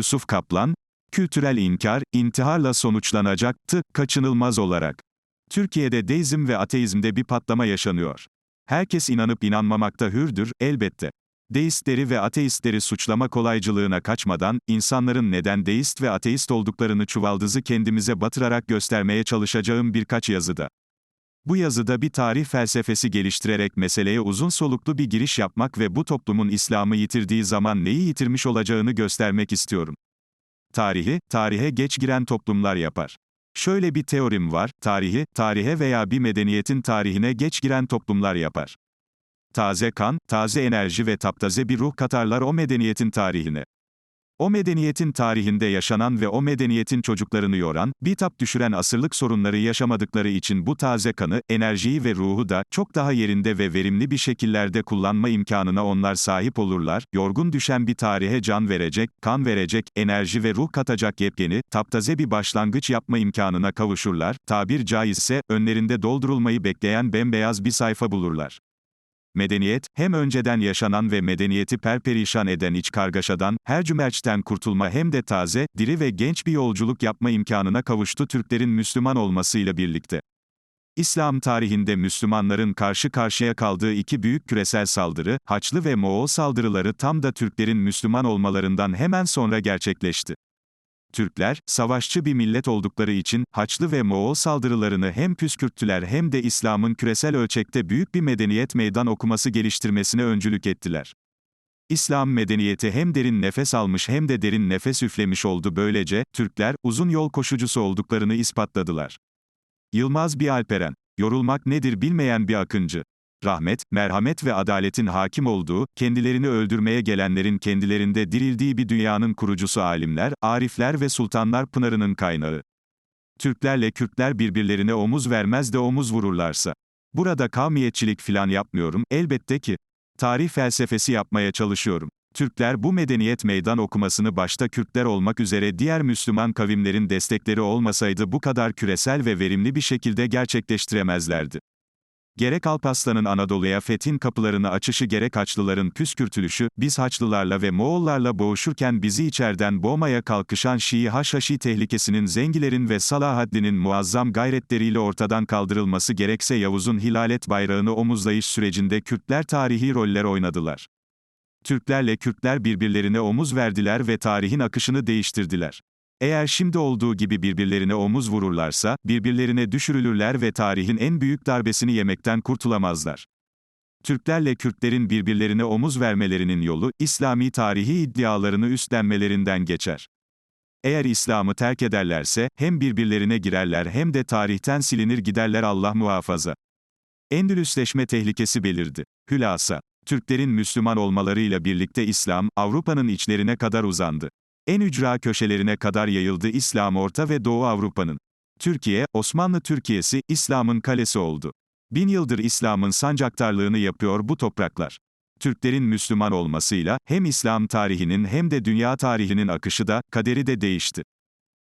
Yusuf Kaplan, kültürel inkar, intiharla sonuçlanacaktı, kaçınılmaz olarak. Türkiye'de deizm ve ateizmde bir patlama yaşanıyor. Herkes inanıp inanmamakta hürdür, elbette. Deistleri ve ateistleri suçlama kolaycılığına kaçmadan, insanların neden deist ve ateist olduklarını çuvaldızı kendimize batırarak göstermeye çalışacağım birkaç yazıda. Bu yazıda bir tarih felsefesi geliştirerek meseleye uzun soluklu bir giriş yapmak ve bu toplumun İslam'ı yitirdiği zaman neyi yitirmiş olacağını göstermek istiyorum. Tarihi, tarihe geç giren toplumlar yapar. Şöyle bir teorim var, tarihi, tarihe veya bir medeniyetin tarihine geç giren toplumlar yapar. Taze kan, taze enerji ve taptaze bir ruh katarlar o medeniyetin tarihine. O medeniyetin tarihinde yaşanan ve o medeniyetin çocuklarını yoran, bitap düşüren asırlık sorunları yaşamadıkları için bu taze kanı, enerjiyi ve ruhu da çok daha yerinde ve verimli bir şekillerde kullanma imkanına onlar sahip olurlar. Yorgun düşen bir tarihe can verecek, kan verecek, enerji ve ruh katacak yepyeni, taptaze bir başlangıç yapma imkanına kavuşurlar. Tabir caizse önlerinde doldurulmayı bekleyen bembeyaz bir sayfa bulurlar. Medeniyet, hem önceden yaşanan ve medeniyeti perperişan eden iç kargaşadan, her cümerçten kurtulma hem de taze, diri ve genç bir yolculuk yapma imkanına kavuştu Türklerin Müslüman olmasıyla birlikte. İslam tarihinde Müslümanların karşı karşıya kaldığı iki büyük küresel saldırı, Haçlı ve Moğol saldırıları tam da Türklerin Müslüman olmalarından hemen sonra gerçekleşti. Türkler, savaşçı bir millet oldukları için, Haçlı ve Moğol saldırılarını hem püskürttüler hem de İslam'ın küresel ölçekte büyük bir medeniyet meydan okuması geliştirmesine öncülük ettiler. İslam medeniyeti hem derin nefes almış hem de derin nefes üflemiş oldu böylece, Türkler, uzun yol koşucusu olduklarını ispatladılar. Yılmaz bir Alperen, yorulmak nedir bilmeyen bir akıncı rahmet, merhamet ve adaletin hakim olduğu, kendilerini öldürmeye gelenlerin kendilerinde dirildiği bir dünyanın kurucusu alimler, arifler ve sultanlar pınarının kaynağı. Türklerle Kürtler birbirlerine omuz vermez de omuz vururlarsa. Burada kavmiyetçilik filan yapmıyorum, elbette ki. Tarih felsefesi yapmaya çalışıyorum. Türkler bu medeniyet meydan okumasını başta Kürtler olmak üzere diğer Müslüman kavimlerin destekleri olmasaydı bu kadar küresel ve verimli bir şekilde gerçekleştiremezlerdi. Gerek Alparslan'ın Anadolu'ya fethin kapılarını açışı gerek Haçlıların püskürtülüşü, biz Haçlılarla ve Moğollarla boğuşurken bizi içerden boğmaya kalkışan Şii Haşhaşi tehlikesinin Zengilerin ve Salahaddin'in muazzam gayretleriyle ortadan kaldırılması gerekse Yavuz'un hilalet bayrağını omuzlayış sürecinde Kürtler tarihi roller oynadılar. Türklerle Kürtler birbirlerine omuz verdiler ve tarihin akışını değiştirdiler. Eğer şimdi olduğu gibi birbirlerine omuz vururlarsa, birbirlerine düşürülürler ve tarihin en büyük darbesini yemekten kurtulamazlar. Türklerle Kürtlerin birbirlerine omuz vermelerinin yolu, İslami tarihi iddialarını üstlenmelerinden geçer. Eğer İslam'ı terk ederlerse, hem birbirlerine girerler hem de tarihten silinir giderler Allah muhafaza. Endülüsleşme tehlikesi belirdi. Hülasa, Türklerin Müslüman olmalarıyla birlikte İslam, Avrupa'nın içlerine kadar uzandı. En ücra köşelerine kadar yayıldı İslam Orta ve Doğu Avrupa'nın. Türkiye, Osmanlı Türkiye'si, İslam'ın kalesi oldu. Bin yıldır İslam'ın sancaktarlığını yapıyor bu topraklar. Türklerin Müslüman olmasıyla, hem İslam tarihinin hem de dünya tarihinin akışı da, kaderi de değişti.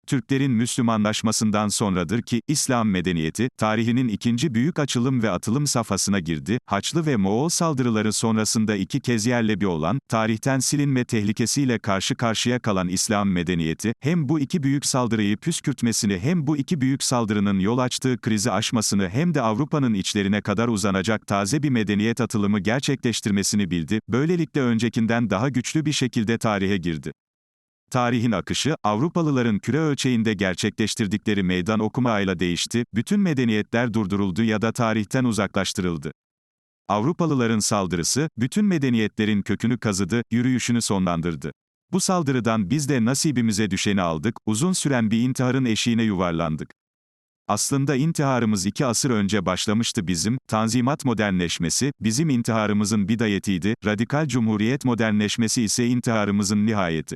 Türklerin Müslümanlaşmasından sonradır ki, İslam medeniyeti, tarihinin ikinci büyük açılım ve atılım safhasına girdi, Haçlı ve Moğol saldırıları sonrasında iki kez yerle bir olan, tarihten silinme tehlikesiyle karşı karşıya kalan İslam medeniyeti, hem bu iki büyük saldırıyı püskürtmesini hem bu iki büyük saldırının yol açtığı krizi aşmasını hem de Avrupa'nın içlerine kadar uzanacak taze bir medeniyet atılımı gerçekleştirmesini bildi, böylelikle öncekinden daha güçlü bir şekilde tarihe girdi. Tarihin akışı, Avrupalıların küre ölçeğinde gerçekleştirdikleri meydan okumayla değişti, bütün medeniyetler durduruldu ya da tarihten uzaklaştırıldı. Avrupalıların saldırısı, bütün medeniyetlerin kökünü kazıdı, yürüyüşünü sonlandırdı. Bu saldırıdan biz de nasibimize düşeni aldık, uzun süren bir intiharın eşiğine yuvarlandık. Aslında intiharımız iki asır önce başlamıştı bizim, Tanzimat modernleşmesi, bizim intiharımızın bidayetiydi, radikal cumhuriyet modernleşmesi ise intiharımızın nihayeti.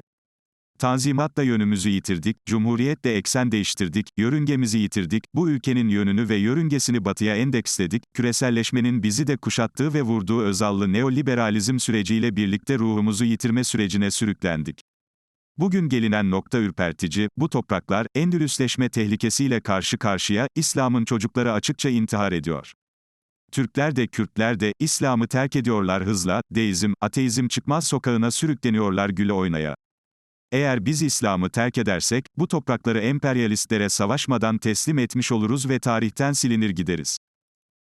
Tanzimatla yönümüzü yitirdik, cumhuriyetle eksen değiştirdik, yörüngemizi yitirdik, bu ülkenin yönünü ve yörüngesini batıya endeksledik, küreselleşmenin bizi de kuşattığı ve vurduğu özallı neoliberalizm süreciyle birlikte ruhumuzu yitirme sürecine sürüklendik. Bugün gelinen nokta ürpertici, bu topraklar, endülüsleşme tehlikesiyle karşı karşıya, İslam'ın çocukları açıkça intihar ediyor. Türkler de Kürtler de, İslam'ı terk ediyorlar hızla, deizm, ateizm çıkmaz sokağına sürükleniyorlar güle oynaya. Eğer biz İslam'ı terk edersek, bu toprakları emperyalistlere savaşmadan teslim etmiş oluruz ve tarihten silinir gideriz.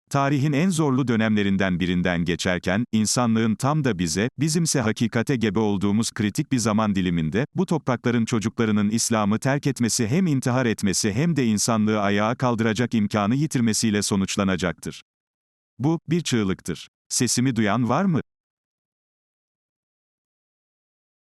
Tarihin en zorlu dönemlerinden birinden geçerken, insanlığın tam da bize, bizimse hakikate gebe olduğumuz kritik bir zaman diliminde, bu toprakların çocuklarının İslam'ı terk etmesi hem intihar etmesi hem de insanlığı ayağa kaldıracak imkanı yitirmesiyle sonuçlanacaktır. Bu, bir çığlıktır. Sesimi duyan var mı?